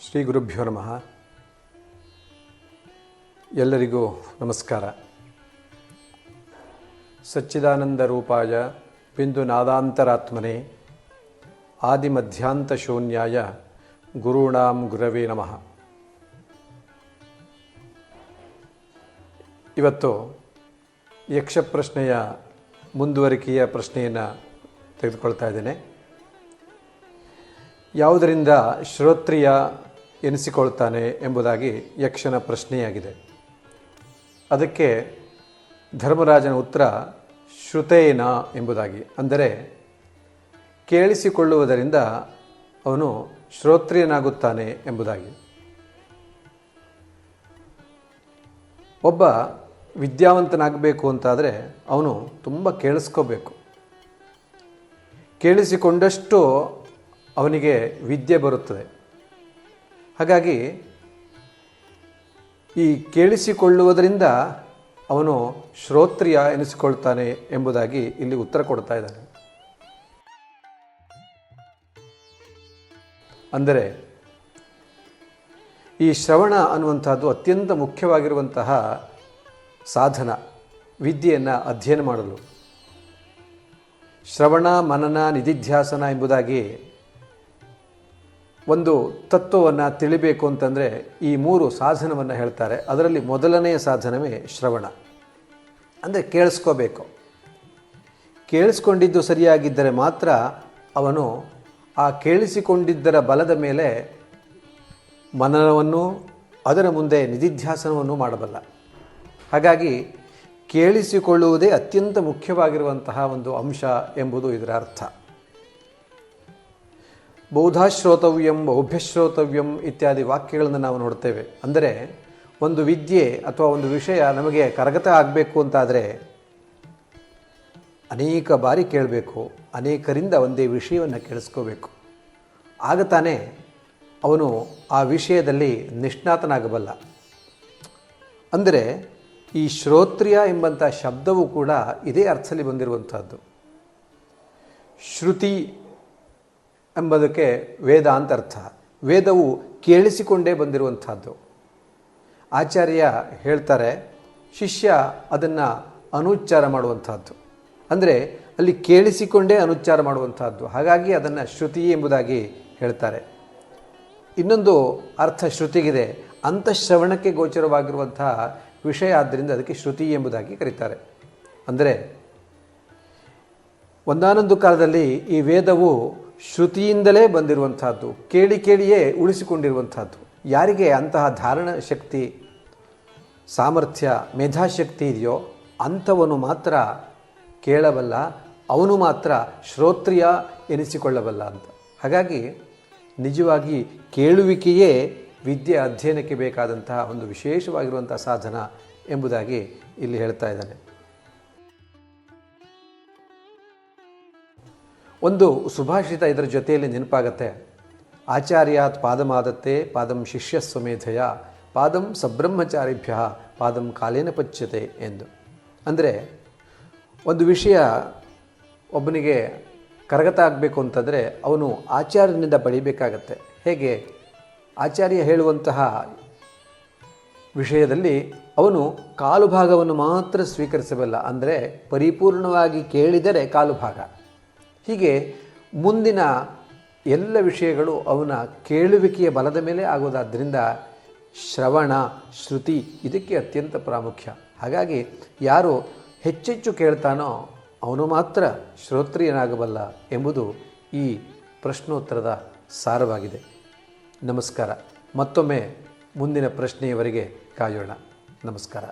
ಶ್ರೀ ಗುರುಭ್ಯೋ ನಮಃ. ಎಲ್ಲರಿಗೂ ನಮಸ್ಕಾರ. ಸಚ್ಚಿದಾನಂದ ರೂಪಾಯ ಬಿಂದು ನಾದಾಂತರಾತ್ಮನೆ ಆದಿಮಧ್ಯಾಂತ ಶೂನ್ಯಾಯ ಗುರುಣಾಂ ಗುರವೇ ನಮಃ. ಇವತ್ತು ಯಕ್ಷಪ್ರಶ್ನೆಯ ಮುಂದುವರಿಕೆಯ ಪ್ರಶ್ನೆಯನ್ನು ತೆಗೆದುಕೊಳ್ತಾ ಇದ್ದೇನೆ. ಯಾವುದರಿಂದ ಶ್ರೋತ್ರಿಯ ಎನಿಸಿಕೊಳ್ತಾನೆ ಎಂಬುದಾಗಿ ಯಕ್ಷನ ಪ್ರಶ್ನೆಯಾಗಿದೆ. ಅದಕ್ಕೆ ಧರ್ಮರಾಜನ ಉತ್ತರ ಶ್ರುತೇನ ಎಂಬುದಾಗಿ. ಅಂದರೆ ಕೇಳಿಸಿಕೊಳ್ಳುವುದರಿಂದ ಅವನು ಶ್ರೋತ್ರಿಯನಾಗುತ್ತಾನೆ ಎಂಬುದಾಗಿ. ಒಬ್ಬ ವಿದ್ಯಾವಂತನಾಗಬೇಕು ಅಂತಾದರೆ ಅವನು ತುಂಬ ಕೇಳಿಸ್ಕೋಬೇಕು. ಕೇಳಿಸಿಕೊಂಡಷ್ಟು ಅವನಿಗೆ ವಿದ್ಯೆ ಬರುತ್ತದೆ. ಹಾಗಾಗಿ ಈ ಕೇಳಿಸಿಕೊಳ್ಳುವುದರಿಂದ ಅವನು ಶ್ರೋತ್ರಿಯ ಎನಿಸಿಕೊಳ್ತಾನೆ ಎಂಬುದಾಗಿ ಇಲ್ಲಿ ಉತ್ತರ ಕೊಡ್ತಾ ಇದ್ದಾನೆ. ಅಂದರೆ ಈ ಶ್ರವಣ ಅನ್ನುವಂಥದ್ದು ಅತ್ಯಂತ ಮುಖ್ಯವಾಗಿರುವಂತಹ ಸಾಧನ, ವಿದ್ಯೆಯನ್ನು ಅಧ್ಯಯನ ಮಾಡಲು. ಶ್ರವಣ, ಮನನ, ನಿಧಿಧ್ಯಾಸನ ಎಂಬುದಾಗಿ ಒಂದು ತತ್ವವನ್ನು ತಿಳಿಬೇಕು ಅಂತಂದರೆ ಈ ಮೂರು ಸಾಧನವನ್ನು ಹೇಳ್ತಾರೆ. ಅದರಲ್ಲಿ ಮೊದಲನೆಯ ಸಾಧನವೇ ಶ್ರವಣ. ಅಂದರೆ ಕೇಳಿಸ್ಕೋಬೇಕು. ಕೇಳಿಸ್ಕೊಂಡಿದ್ದು ಸರಿಯಾಗಿದ್ದರೆ ಮಾತ್ರ ಅವನು ಆ ಕೇಳಿಸಿಕೊಂಡಿದ್ದರ ಬಲದ ಮೇಲೆ ಮನನವನ್ನು ಅದರ ಮುಂದೆ ನಿಧಿಧ್ಯಾಸನವನ್ನು ಮಾಡಬಲ್ಲ. ಹಾಗಾಗಿ ಕೇಳಿಸಿಕೊಳ್ಳುವುದೇ ಅತ್ಯಂತ ಮುಖ್ಯವಾಗಿರುವಂತಹ ಒಂದು ಅಂಶ ಎಂಬುದು ಇದರ ಅರ್ಥ. ಬೌದ್ಧಾಶ್ರೋತವ್ಯಂ ಬೌಭ್ಯಶ್ರೋತವ್ಯಂ ಇತ್ಯಾದಿ ವಾಕ್ಯಗಳನ್ನು ನಾವು ನೋಡ್ತೇವೆ. ಅಂದರೆ ಒಂದು ವಿದ್ಯೆ ಅಥವಾ ಒಂದು ವಿಷಯ ನಮಗೆ ಕರಗತ ಆಗಬೇಕು ಅಂತಾದರೆ ಅನೇಕ ಬಾರಿ ಕೇಳಬೇಕು, ಅನೇಕರಿಂದ ಒಂದೇ ವಿಷಯವನ್ನು ಕೇಳಿಸ್ಕೋಬೇಕು. ಆಗ ತಾನೇ ಅವನು ಆ ವಿಷಯದಲ್ಲಿ ನಿಷ್ಣಾತನಾಗಬಲ್ಲ. ಅಂದರೆ ಈ ಶ್ರೋತ್ರಿಯ ಎಂಬಂಥ ಶಬ್ದವು ಕೂಡ ಇದೇ ಅರ್ಥದಲ್ಲಿ ಬಂದಿರುವಂಥದ್ದು. ಶ್ರುತಿ ಎಂಬುದಕ್ಕೆ ವೇದ ಅಂತ ಅರ್ಥ. ವೇದವು ಕೇಳಿಸಿಕೊಂಡೇ ಬಂದಿರುವಂಥದ್ದು. ಆಚಾರ್ಯ ಹೇಳ್ತಾರೆ, ಶಿಷ್ಯ ಅದನ್ನು ಅನುಚ್ಚಾರ ಮಾಡುವಂಥದ್ದು. ಅಂದರೆ ಅಲ್ಲಿ ಕೇಳಿಸಿಕೊಂಡೇ ಅನುಚ್ಚಾರ ಮಾಡುವಂಥದ್ದು. ಹಾಗಾಗಿ ಅದನ್ನು ಶ್ರುತಿ ಎಂಬುದಾಗಿ ಹೇಳ್ತಾರೆ. ಇನ್ನೊಂದು ಅರ್ಥ ಶ್ರುತಿಗಿದೆ. ಅಂತಃಶ್ರವಣಕ್ಕೆ ಗೋಚರವಾಗಿರುವಂತಹ ವಿಷಯ ಆದ್ದರಿಂದ ಅದಕ್ಕೆ ಶ್ರುತಿ ಎಂಬುದಾಗಿ ಕರೀತಾರೆ. ಅಂದರೆ ಒಂದಾನೊಂದು ಕಾಲದಲ್ಲಿ ಈ ವೇದವು ಶ್ರುತಿಯಿಂದಲೇ ಬಂದಿರುವಂತಹದ್ದು ಕೇಳಿ ಕೇಳಿಯೇ ಉಳಿಸಿಕೊಂಡಿರುವಂತಹದ್ದು ಯಾರಿಗೆ ಅಂತಹ ಧಾರಣ ಶಕ್ತಿ, ಸಾಮರ್ಥ್ಯ, ಮೇಧಾಶಕ್ತಿ ಇದೆಯೋ ಅಂಥವನು ಮಾತ್ರ ಕೇಳಬಲ್ಲ, ಅವನು ಮಾತ್ರ ಶ್ರೋತ್ರಿಯ ಎನಿಸಿಕೊಳ್ಳಬಲ್ಲ ಅಂತ. ಹಾಗಾಗಿ ನಿಜವಾಗಿ ಕೇಳುವಿಕೆಯೇ ವಿದ್ಯೆ ಅಧ್ಯಯನಕ್ಕೆ ಬೇಕಾದಂತಹ ಒಂದು ವಿಶೇಷವಾಗಿರುವಂಥ ಸಾಧನ ಎಂಬುದಾಗಿ ಇಲ್ಲಿ ಹೇಳ್ತಾ ಇದ್ದಾನೆ. ಒಂದು ಸುಭಾಷಿತ ಇದರ ಜೊತೆಯಲ್ಲಿ ನೆನಪಾಗತ್ತೆ. ಆಚಾರ್ಯಾತ್ ಪಾದಮಾದತ್ತೆ ಪಾದಂ ಶಿಷ್ಯ ಸ್ವಮೇಧಯ ಪಾದಂ ಸಬ್ರಹ್ಮಚಾರಿಭ್ಯ, ಪಾದಂ ಕಾಲೇನ ಪಚ್ಯತೆ ಎಂದು. ಅಂದರೆ ಒಂದು ವಿಷಯ ಒಬ್ಬನಿಗೆ ಕರಗತ ಆಗಬೇಕು ಅಂತಂದರೆ ಅವನು ಆಚಾರ್ಯನಿಂದ ಬಳಿಬೇಕಾಗತ್ತೆ. ಹೇಗೆ? ಆಚಾರ್ಯ ಹೇಳುವಂತಹ ವಿಷಯದಲ್ಲಿ ಅವನು ಕಾಲು ಭಾಗವನ್ನು ಮಾತ್ರ ಸ್ವೀಕರಿಸಬಲ್ಲ. ಅಂದರೆ ಪರಿಪೂರ್ಣವಾಗಿ ಕೇಳಿದರೆ ಕಾಲು ಭಾಗ ಹೀಗೆ ಮುಂದಿನ ಎಲ್ಲ ವಿಷಯಗಳು ಅವನ ಕೇಳುವಿಕೆಯ ಬಲದ ಮೇಲೆ ಆಗೋದಾದ್ದರಿಂದ ಶ್ರವಣ, ಶ್ರುತಿ ಇದಕ್ಕೆ ಅತ್ಯಂತ ಪ್ರಾಮುಖ್ಯ. ಹಾಗಾಗಿ ಯಾರು ಹೆಚ್ಚೆಚ್ಚು ಕೇಳ್ತಾನೋ ಅವನು ಮಾತ್ರ ಶ್ರೋತ್ರಿಯನಾಗಬಲ್ಲ ಎಂಬುದು ಈ ಪ್ರಶ್ನೋತ್ತರದ ಸಾರವಾಗಿದೆ. ನಮಸ್ಕಾರ. ಮತ್ತೊಮ್ಮೆ ಮುಂದಿನ ಪ್ರಶ್ನೆಯವರೆಗೆ ಕಾಯೋಣ. ನಮಸ್ಕಾರ.